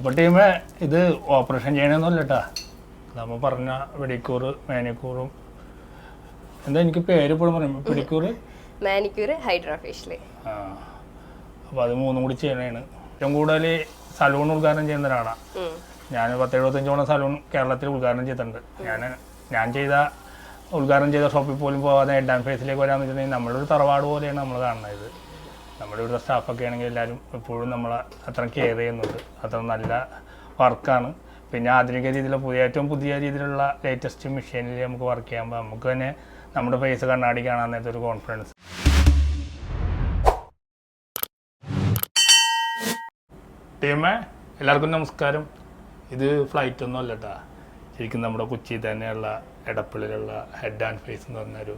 അപ്പോൾ ടീമേ ഇത് ഓപ്പറേഷൻ ചെയ്യണമെന്നല്ല കേട്ടാ നമ്മൾ പറഞ്ഞ വെടിക്കൂറ് മേനിക്കൂറും. എന്താ എനിക്ക് പേര് ഇപ്പോഴും പറയും പിടിക്കൂർ മാനിക്യൂർ ഹൈഡ്രോഫേഷ്യൽ ആ. അപ്പോൾ അത് മൂന്നും കൂടി ചെയ്യണതാണ് ഏറ്റവും കൂടുതൽ സലൂൺ ഉദ്ഘാടനം ചെയ്യുന്ന ഒരാളാണ് ഞാൻ പത്ത് എഴുപത്തഞ്ചോളം സലൂൺ കേരളത്തിൽ ഉദ്ഘാടനം ചെയ്തിട്ടുണ്ട്. ഞാൻ ഞാൻ ചെയ്ത ഉദ്ഘാടനം ചെയ്ത ഷോപ്പിൽ പോലും പോകാതെ എട്ടാം ഫേസിലേക്ക് വരാമെന്ന് വെച്ചിട്ടുണ്ടെങ്കിൽ നമ്മളൊരു തറവാട് പോലെയാണ് നമ്മൾ കാണുന്നത്. നമ്മുടെ ഇവിടുത്തെ സ്റ്റാഫൊക്കെ ആണെങ്കിൽ എല്ലാവരും എപ്പോഴും നമ്മളെ അത്ര കെയർ ചെയ്യുന്നുണ്ട്. അത്ര നല്ല വർക്കാണ് പിന്നെ ആധുനിക രീതിയിലുള്ള പുതിയ ഏറ്റവും പുതിയ രീതിയിലുള്ള ലേറ്റസ്റ്റ് മെഷീനിൽ നമുക്ക് വർക്ക് ചെയ്യുമ്പോൾ നമുക്ക് തന്നെ നമ്മുടെ ഫേസ് കണ്ണാടി കാണാൻ നേരത്തെ ഒരു കോൺഫിഡൻസ് ടീമേ എല്ലാവർക്കും നമസ്കാരം. ഇത് ഫ്ലൈറ്റ് ഒന്നും അല്ല കേട്ടാ ശരിക്കും നമ്മുടെ കൊച്ചി തന്നെയുള്ള എടപ്പള്ളിയിലുള്ള ഹെഡ് ആൻഡ് ഫേസ് എന്ന് പറഞ്ഞൊരു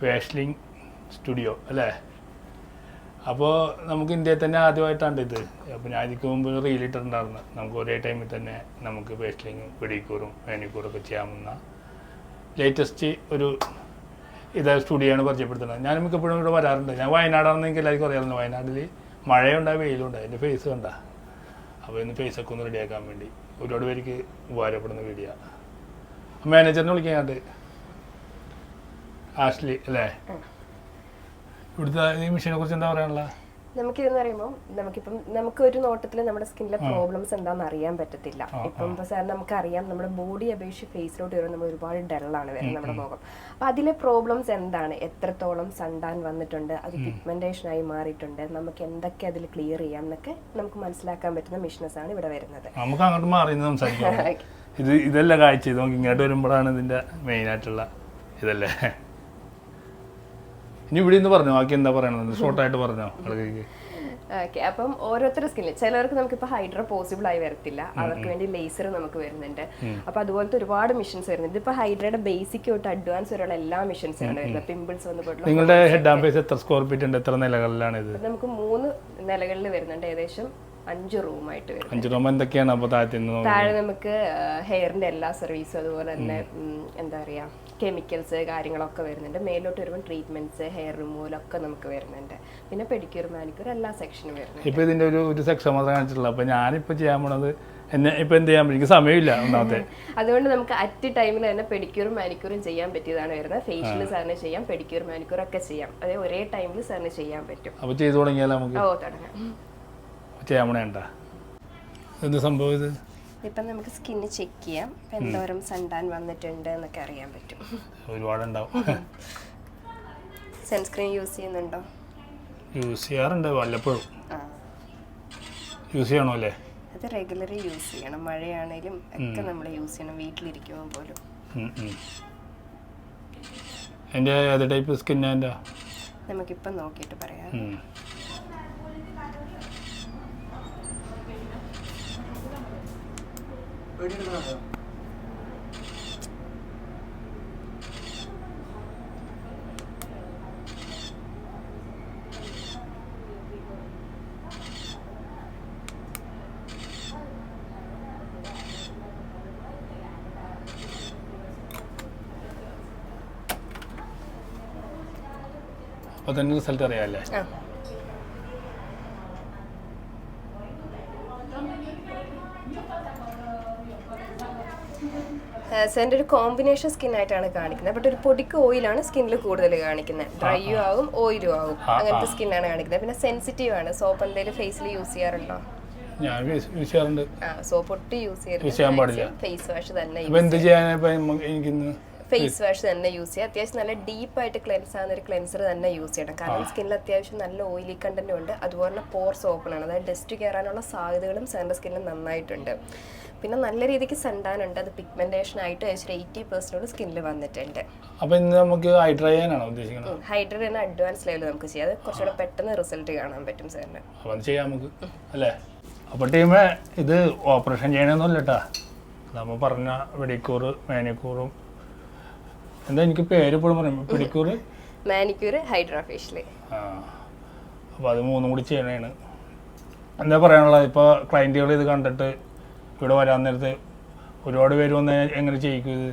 ഫേഷ്ലിംഗ് സ്റ്റുഡിയോ അല്ലേ? അപ്പോൾ നമുക്ക് ഇന്ത്യയിൽ തന്നെ ആദ്യമായിട്ടാണ് ഇത്. അപ്പോൾ ഞാൻ ഇതിക്ക് മുമ്പ് റീൽ ഇട്ടിട്ടുണ്ടായിരുന്നു. നമുക്ക് ഒരേ ടൈമിൽ തന്നെ നമുക്ക് പേസ്റ്റിലിങ്ങും പിടിക്കൂറും മാനിക്കൂറും ഒക്കെ ചെയ്യാവുന്ന ലേറ്റസ്റ്റ് ഒരു ഇത് സ്റ്റുഡിയോ ആണ് പരിചയപ്പെടുത്തുന്നത്. ഞാൻ മിക്കപ്പോഴും ഇവിടെ വരാറുണ്ട്. ഞാൻ വയനാടാണെന്ന് എനിക്ക് എല്ലാവർക്കും അറിയാമല്ലോ. വയനാട്ടിൽ മഴയുണ്ടായി വെയിലുണ്ടായി. എന്റെ ഫേസ് കണ്ട. അപ്പോൾ ഇന്ന് ഫേസൊക്കെ ഒന്ന് റെഡിയാക്കാൻ വേണ്ടി ഒരുപാട് പേർക്ക് ഉപകാരപ്പെടുന്ന വീഡിയോ മാനേജറിനെ വിളിക്കാൻ ആഷ്ലി അല്ലേ? ഇവിടുത്തെ ഈ മെഷീനെ കുറിച്ച് എന്താ പറയാനുള്ള? നമുക്കിതെന്ന് പറയുമ്പോൾ നമുക്കിപ്പം നമുക്ക് ഒരു നോട്ടത്തിൽ നമ്മുടെ സ്കിന്നിലെ പ്രോബ്ലംസ് എന്താണെന്ന് അറിയാൻ പറ്റത്തില്ല. ഇപ്പം സാർ നമുക്കറിയാം നമ്മുടെ ബോഡി അപേക്ഷിച്ച് ഫേസിലോട്ട് വരുമ്പോൾ നമ്മൾ ഒരുപാട് ഡള്ളാണ് വരുന്നത് നമ്മുടെ മുഖം. അപ്പൊ അതിലെ പ്രോബ്ലംസ് എന്താണ്? എത്രത്തോളം സണ്ടാൻ വന്നിട്ടുണ്ട്? അത് പിഗ്മെന്റേഷൻ ആയി മാറിയിട്ടുണ്ട്? നമുക്ക് എന്തൊക്കെ അതിൽ ക്ലിയർ ചെയ്യാം എന്നൊക്കെ നമുക്ക് മനസ്സിലാക്കാൻ പറ്റുന്ന മിഷനസ് ആണ് ഇവിടെ വരുന്നത്. നമുക്ക് അങ്ങോട്ട് മാറി സംസാരിക്കാം. ഇത് ഇതെല്ലാം കാഴ്ച നോക്കി ഇങ്ങോട്ട് വരുമ്പോഴാണ് ഇതിന്റെ മെയിൻ ആയിട്ടുള്ള ഇതല്ലേ? ഇനി ഇവിടെ നിന്ന് പറഞ്ഞു? ബാക്കി എന്താ പറയണത്? ഷോർട്ടായിട്ട് പറഞ്ഞോ? ആളുകൾക്ക് ഓക്കെ അപ്പം ഓരോരുത്തരുടെ സ്കിന്നിൽ നമുക്ക് നമുക്കിപ്പോൾ ഹൈഡ്ര പോസിബിൾ ആയി വരത്തില്ല. അവർക്ക് വേണ്ടി ലേസർ നമുക്ക് വരുന്നുണ്ട്. അപ്പൊ അതുപോലത്തെ ഒരുപാട് മിഷൻസ് വരുന്നുണ്ട്. ഇതിപ്പോ ഹൈഡ്രയുടെ ബേസിക് തൊട്ട് അഡ്വാൻസ് വരെയുള്ള എല്ലാ മിഷൻസ് ആണ് വരുന്നത്. പിമ്പിൾസ് വന്ന് നിങ്ങളുടെ ഹെഡ് ഫേസ് എത്ര സ്ക്വയർ ഫീറ്റ് ഉണ്ട്? എത്ര നിലകളിലാണ് ഇത്? നമുക്ക് മൂന്ന് നിലകളിൽ വരുന്നുണ്ട്. ഏകദേശം അഞ്ച് റൂമായിട്ട് വരും അഞ്ച് റൂം എന്തൊക്കെയാണ് അപ്പോൾ താഴെ താഴെ നമുക്ക് ഹെയറിന്റെ എല്ലാ സർവീസും അതുപോലെ തന്നെ എന്താ പറയാ കെമിക്കൽസ് കാര്യങ്ങളൊക്കെ വരുന്നുണ്ട്. മേലോട്ട് വരുമ്പോൾ ട്രീറ്റ്മെന്റ്സ് ഹെയർ റിമൂവൽ ഒക്കെ നമുക്ക് വരുന്നുണ്ട്. പിന്നെ പെഡിക്യൂർ മാനിക്യൂർ എല്ലാ സെക്ഷനും വരുന്നുണ്ട്. ഇപ്പൊ ഇതിന്റെ ഒരു ഒരു സെക്ഷൻ മാത്രമേ കാണിച്ചിട്ടുള്ളൂ. അപ്പൊ ഞാനിപ്പോ ചെയ്യാൻ പോണത് എന്നെ ഇപ്പൊ എന്ത് ചെയ്യാൻ പറ്റും? സമയമില്ല ഒന്നാമത്തെ. അതുകൊണ്ട് നമുക്ക് അറ്റ് ടൈമിൽ തന്നെ പെഡിക്യൂറും മാനിക്യൂറും ചെയ്യാൻ പറ്റിയതാണ് വരുന്നത്. ഫേഷ്യൽ സാറിന് ചെയ്യാം പെഡിക്യൂർ മാനിക്യൂർ ഒക്കെ ചെയ്യാം. അതേ ഒരേ ടൈമിൽ സാറിന് ചെയ്യാൻ പറ്റും. അപ്പോൾ ചെയ്തു തുടങ്ങിയാൽ നമുക്ക്? ഓ തുടങ്ങാം. ചെയ്യാൻ പോണേണ്ട എന്ത് സംഭവം ഇത്? ഇപ്പം നമുക്ക് സ്കിന്ന് ചെക്ക് ചെയ്യാം. ഇപ്പം എന്തോരം സണ്ടാൻ വന്നിട്ടുണ്ട് എന്നൊക്കെ അറിയാൻ പറ്റും. ഒരുപാടുണ്ടാവും. സൺസ്ക്രീൻ യൂസ് ചെയ്യുന്നുണ്ടോ? യൂസ് ചെയ്യാറുണ്ട് വല്ലപ്പോഴും. ആ. യൂസ് ചെയ്യണോ അല്ലേ? അത് റെഗുലറി യൂസ് ചെയ്യണം. മഴയാണേലും ഒക്കെ നമ്മൾ യൂസ് ചെയ്യണം. വീട്ടിലിരിക്കുമ്പോൾ പോലും. എന്റെ ഏത് ടൈപ്പ് സ്കിന്നാ എന്റെ നമുക്കിപ്പം നോക്കിയിട്ട് പറയാം. ഉം. അപ്പൊ തന്നെ റിസൾട്ട് അറിയാമല്ലേ ആ എന്റെ ഒരു കോമ്പിനേഷൻ സ്കിൻ ആയിട്ടാണ് കാണിക്കുന്നത്. ബട്ട് ഒരു പൊടിക്ക് ഓയിലാണ് സ്കിന്നിൽ കൂടുതൽ കാണിക്കുന്നത്. ഡ്രൈയും ആകും ഓയിലും ആകും അങ്ങനത്തെ സ്കിന്നാണ് കാണിക്കുന്നത്. പിന്നെ സെൻസിറ്റീവ് ആണ്. സോപ്പ് എന്തെങ്കിലും ഫേസിൽ യൂസ് ചെയ്യാറുണ്ടോ? ഞാൻ യൂസ് ചെയ്യാറുണ്ട്. സോപ്പ് ഒട്ടും യൂസ് ചെയ്യാൻ പാടില്ല. ഫേസ് വാഷ് തന്നെ എന്ത് ചെയ്യാനാ ഇപ്പൊ എനിക്കിന്ന്? ഫേസ് വാഷ് തന്നെ യൂസ് ചെയ്യുക അത്യാവശ്യം നല്ല ഡീപ്പ് ആയിട്ട് ക്ലെൻസ് ആകുന്ന ഒരു ക്ലെൻസർ തന്നെ യൂസ് ചെയ്യണം. കാരണം സ്കിന്നിൽ അത്യാവശ്യം നല്ല ഓയിലി കണ്ടന്റ് ഉണ്ട്. അതുപോലെ പോർസ് ഓപ്പൺ ആണ് അതായത് ഡസ്റ്റ് കയറാനുള്ള സാധ്യതകളും സാറിന്റെ സ്കിന്നിൽ നന്നായിട്ടുണ്ട്. പിന്നെ നല്ല രീതിക്ക് സണ്ടാനുണ്ട് അത് പിഗ്മെന്റേഷൻ ആയിട്ട് ഏകദേശം എയ്റ്റി പെർസെന്റോട് സ്കിന്നിൽ വന്നിട്ടുണ്ട്. അപ്പോൾ ഇന്ന് നമുക്ക് ഹൈഡ്രൈ ചെയ്യാനാണോ ഉദ്ദേശിക്കുന്നത്? ഹൈഡ്രൻ അഡ്വാൻസ് ലെവൽ നമുക്ക് ചെയ്യാം. അത് കുറച്ചുകൂടെ പെട്ടെന്ന് റിസൾട്ട് കാണാൻ പറ്റും സാറിന് അപ്പൊ അത് ചെയ്യാം നമുക്ക്. അല്ലേ? അപ്പോൾ ടീമേ ഇത് ഓപ്പറേഷൻ ചെയ്യണമെന്നല്ല കേട്ടാ നമ്മൾ പറഞ്ഞ വെടിക്കൂറ് മേനിക്കൂറും എന്താ എനിക്ക് പേര് ഇപ്പോഴും പറയും? പിടിക്കൂറ്? മാനിക്യൂർ ഹൈഡ്രാ ആ. അപ്പോൾ അത് മൂന്നും കൂടി ചെയ്യണേണ്. എന്താ പറയാനുള്ളത് ഇപ്പോൾ ക്ലയന്റുകൾ ഇത് കണ്ടിട്ട് ഇവിടെ വരാൻ നേരത്ത് ഒരുപാട് പേര് വന്ന് എങ്ങനെ ചെയ്യിക്കും ഇത്?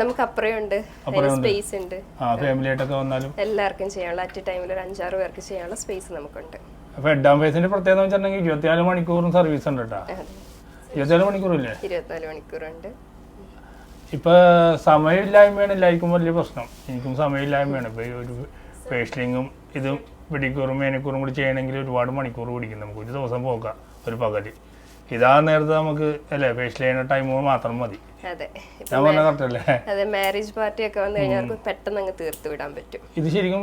നമുക്ക് അപ്പുറയുണ്ട്. അപ്പുറമുണ്ട്. സ്പേസ് ഉണ്ട്. ആ ഫാമിലി ആയിട്ടൊക്കെ വന്നാലും? എല്ലാവർക്കും ചെയ്യാനുള്ള അറ്റ് ടൈമിൽ ഒരു അഞ്ചാറ് പേർക്ക് ചെയ്യാനുള്ള സ്പേസ് നമുക്കുണ്ട്. അപ്പൊ ഹെഡ് ആൻഡ് പ്രത്യേകത വെച്ചിട്ടുണ്ടെങ്കിൽ ഇരുപത്തിനാല് മണിക്കൂറും സർവീസ് ഉണ്ട് കേട്ടോ. ഇരുപത്തിനാല് മണിക്കൂറില്ലേ? ഇരുപത്തിനാല് മണിക്കൂറുണ്ട്. ഇപ്പൊ സമയമില്ലായ്മയാണ് എല്ലാവർക്കും വലിയ പ്രശ്നം. എനിക്കും സമയമില്ലായ്മയാണ്. ഇപ്പൊ ഒരു ഫേഷ്യലിങ്ങും ഇതും പിടിക്കൂറും മേനക്കൂറും കൂടി ചെയ്യണമെങ്കിൽ ഒരുപാട് മണിക്കൂർ പിടിക്കും. നമുക്ക് ഒരു ദിവസം പോകാം ഒരു പകൽ. ഇതാ നേരത്തെ നമുക്ക് അല്ലേ ഫേഷ്യൽ ചെയ്യുന്ന ടൈം മാത്രം മതി. അതെ. മാരേജ് പാർട്ടി ഒക്കെ വന്നു കഴിഞ്ഞാൽ പെട്ടെന്ന് അങ്ങ് തീർത്ത് വിടാൻ പറ്റും. ഇത് ശരിക്കും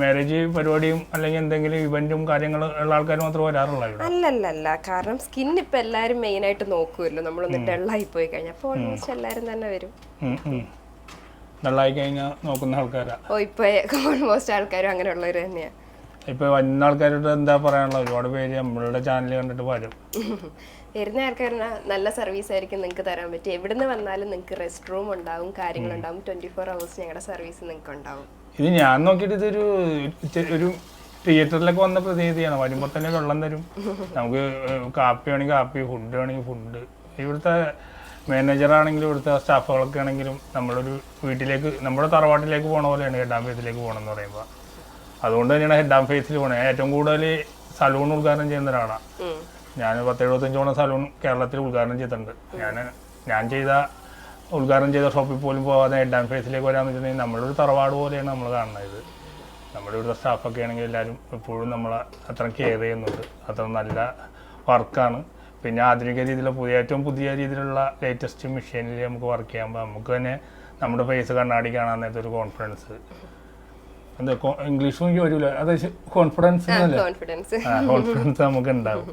മാരേജ് പരിപാടിയും അല്ലെങ്കിൽ എന്തെങ്കിലും ഇവന്റും കാര്യങ്ങളും ഉള്ള ആൾക്കാർ മാത്രം വരാറുള്ള അല്ലല്ല കാരണം സ്കിൻ ഇപ്പൊ എല്ലാരും മെയിൻ ആയിട്ട് നോക്കുമല്ലോ നമ്മളൊന്ന് ഡള്ളായി പോയി കഴിഞ്ഞാൽ അപ്പോൾ ഓൾമോസ്റ്റ് എല്ലാരും തന്നെ വരും. ഡള്ളായി കഴിഞ്ഞാൽ നോക്കുന്ന ആൾക്കാരാ? ഓ ഇപ്പൊ ഓൾമോസ്റ്റ് ആൾക്കാരും അങ്ങനെയുള്ളവർ തന്നെയാ. ഇപ്പൊ വന്ന ആൾക്കാരോട് എന്താ പറയാനുള്ള ഒരുപാട് പേര് നമ്മളുടെ ചാനൽ കണ്ടിട്ട് വരും. വരുന്ന ആൾക്കാരുടെ നല്ല സർവീസ് ആയിരിക്കും നിങ്ങൾക്ക് തരാൻ പറ്റും എവിടുന്ന് വന്നാലും നിങ്ങൾക്ക് റെസ്റ്റ് റൂം ഉണ്ടാവും കാര്യങ്ങളുണ്ടാവും ട്വന്റി ഫോർ അവേഴ്സ് ഞങ്ങളുടെ സർവീസ് നിങ്ങൾക്ക് ഉണ്ടാവും. ഇത് ഞാൻ നോക്കിയിട്ട് ഇതൊരു ഒരു തിയേറ്ററിലൊക്കെ വന്ന പ്രതിനിധിയാണ് വരുമ്പോൾ തന്നെ വെള്ളം തരും. നമുക്ക് കാപ്പി വേണമെങ്കിൽ കാപ്പി ഫുഡ് വേണമെങ്കിൽ ഫുഡ് ഇവിടുത്തെ മാനേജർ ആണെങ്കിലും ഇവിടുത്തെ സ്റ്റാഫുകളൊക്കെ ആണെങ്കിലും നമ്മളൊരു വീട്ടിലേക്ക് നമ്മുടെ തറവാട്ടിലേക്ക് പോണ പോലെയാണ് എട്ടാം വീട്ടിലേക്ക് പോകണമെന്ന് പറയുമ്പോൾ അതുകൊണ്ട് തന്നെയാണ് ഹെഡ് ആൻഡ് ഫേസിൽ പോണേ. ഏറ്റവും കൂടുതൽ സലൂൺ ഉദ്ഘാടനം ചെയ്യുന്ന ഒരാളാണ്. ഞാൻ പത്ത് എഴുപത്തഞ്ചോളം സലൂൺ കേരളത്തിൽ ഉദ്ഘാടനം ചെയ്തിട്ടുണ്ട്. ഞാൻ ഞാൻ ചെയ്ത ഉദ്ഘാടനം ചെയ്ത ഷോപ്പിൽ പോലും പോകാതെ ഹെഡ് ആൻഡ് ഫേസിലേക്ക് വരാമെന്ന് വെച്ചിട്ടുണ്ടെങ്കിൽ നമ്മളൊരു തറവാട് പോലെയാണ് നമ്മൾ കാണുന്നത്. ഇത് നമ്മുടെ ഇവിടുത്തെ സ്റ്റാഫൊക്കെ ആണെങ്കിൽ എല്ലാവരും എപ്പോഴും നമ്മളെ അത്ര കെയർ ചെയ്യുന്നുണ്ട്. അത്ര നല്ല വർക്കാണ് പിന്നെ ആധുനിക രീതിയിലുള്ള പുതിയ ഏറ്റവും പുതിയ രീതിയിലുള്ള ലേറ്റസ്റ്റ് മെഷീനിൽ നമുക്ക് വർക്ക് ചെയ്യുമ്പോൾ നമുക്ക് തന്നെ നമ്മുടെ ഫേസ് കണ്ണാടി കാണാൻ നേരത്തെ ഒരു കോൺഫിഡൻസ് എന്താ ഇംഗ്ലീഷും എനിക്ക് വരില്ല അത് കോൺഫിഡൻസ് കോൺഫിഡൻസ് കോൺഫിഡൻസ് നമുക്ക് ഉണ്ടാവും.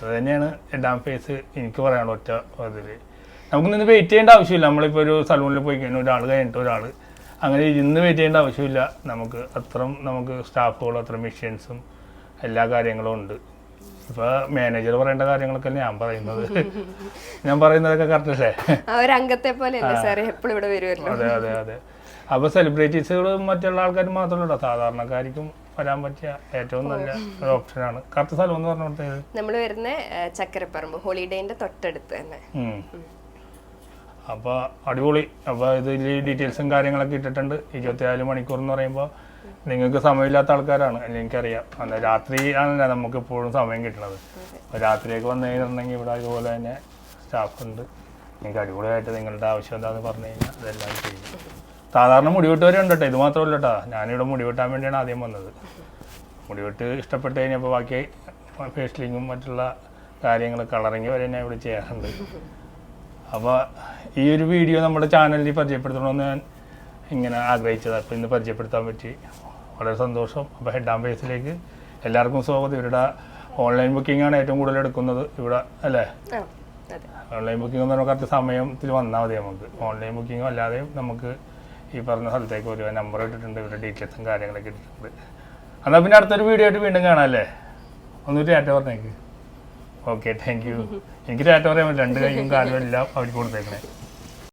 അത് തന്നെയാണ് ഡാം ഫേസ് എനിക്ക് പറയാനുള്ള ഒറ്റ അതിൽ നമുക്ക് നിന്ന് വെയിറ്റ് ചെയ്യേണ്ട ആവശ്യമില്ല. നമ്മളിപ്പോൾ ഒരു സലൂണിൽ പോയി കഴിഞ്ഞാൽ ഒരാൾ കഴിഞ്ഞിട്ട് ഒരാൾ. അങ്ങനെ ഇരുന്ന് വെയിറ്റ് ചെയ്യേണ്ട ആവശ്യമില്ല. നമുക്ക് അത്രയും നമുക്ക് സ്റ്റാഫുകളും അത്ര മെഷീൻസും എല്ലാ കാര്യങ്ങളും ഉണ്ട്. ഇപ്പൊ മാനേജർ പറയേണ്ട കാര്യങ്ങളൊക്കെ ഞാൻ പറയുന്നത്? ഞാൻ പറയുന്നതൊക്കെ കറക്റ്റ് അല്ലേ? അതെ അതെ അതെ. അപ്പോൾ സെലിബ്രിറ്റീസുകളും മറ്റുള്ള ആൾക്കാരും മാത്രമല്ല സാധാരണക്കാർക്കും വരാൻ പറ്റിയ ഏറ്റവും നല്ല ഒരു ഓപ്ഷനാണ് കറക്റ്റ് സ്ഥലം എന്ന് നമ്മൾ വരുന്ന ചക്കരപ്പറമ്പ് ഹോളിഡേന്റെ തൊട്ടടുത്ത് തന്നെ. അപ്പോൾ അടിപൊളി. അപ്പോൾ ഇതിൽ ഡീറ്റെയിൽസും കാര്യങ്ങളൊക്കെ ഇട്ടിട്ടുണ്ട്. ഇരുപത്തിനാല് മണിക്കൂർ എന്ന് പറയുമ്പോൾ നിങ്ങൾക്ക് സമയമില്ലാത്ത ആൾക്കാരാണ് എനിക്കറിയാം. അല്ല രാത്രി ആണല്ലോ നമുക്ക് എപ്പോഴും സമയം കിട്ടുന്നത് അപ്പോൾ രാത്രിയൊക്കെ വന്നു കഴിഞ്ഞിട്ടുണ്ടെങ്കിൽ ഇവിടെ അതുപോലെ തന്നെ സ്റ്റാഫ് ഉണ്ട്. നിങ്ങൾക്ക് അടിപൊളിയായിട്ട് നിങ്ങളുടെ ആവശ്യം എന്താണെന്ന് പറഞ്ഞു കഴിഞ്ഞാൽ അതെല്ലാം ചെയ്യും. സാധാരണ മുടിവെട്ടുവരെ ഉണ്ട് ഇത് മാത്രമല്ല കേട്ടോ ഞാനിവിടെ മുടിവെട്ടാൻ വേണ്ടിയാണ് ആദ്യം വന്നത്. മുടിവെട്ട് ഇഷ്ടപ്പെട്ട് കഴിഞ്ഞപ്പോൾ ബാക്കി ഫേഷ്യലിങ്ങും മറ്റുള്ള കാര്യങ്ങൾ കളറിങ് വരെ ഞാൻ ഇവിടെ ചെയ്യാറുണ്ട്. അപ്പോൾ ഈ ഒരു വീഡിയോ നമ്മുടെ ചാനലിൽ പരിചയപ്പെടുത്തണമെന്ന് ഞാൻ ഇങ്ങനെ ആഗ്രഹിച്ചത്. അപ്പോൾ ഇന്ന് പരിചയപ്പെടുത്താൻ പറ്റി. വളരെ സന്തോഷം. അപ്പോൾ ഹെഡ് ആം ഫേസിലേക്ക് എല്ലാവർക്കും സ്വാഗതം. ഇവരുടെ ഓൺലൈൻ ബുക്കിംഗ് ആണ് ഏറ്റവും കൂടുതൽ എടുക്കുന്നത് ഇവിടെ അല്ലേ? ഓൺലൈൻ ബുക്കിംഗ് എന്ന് പറഞ്ഞാൽ കറക്റ്റ് സമയത്തിൽ വന്നാൽ മതി നമുക്ക്. ഓൺലൈൻ ബുക്കിംഗ് അല്ലാതെയും നമുക്ക് ഈ പറഞ്ഞ സ്ഥലത്തേക്ക് വരുവാൻ നമ്പർ ഇട്ടിട്ടുണ്ട് ഇവരുടെ ഡീറ്റെയിൽസും കാര്യങ്ങളൊക്കെ ഇട്ടിട്ടുണ്ട്. എന്നാൽ പിന്നെ അടുത്തൊരു വീഡിയോ ആയിട്ട് വീണ്ടും കാണാം അല്ലേ ഒന്ന് ടാറ്റ പറഞ്ഞേക്ക്. ഓക്കെ താങ്ക് യു എനിക്ക് ടാറ്റ പറയാൻ രണ്ട് കൈയും കാലും എല്ലാം അവർക്ക് കൊടുത്തേക്കണേ.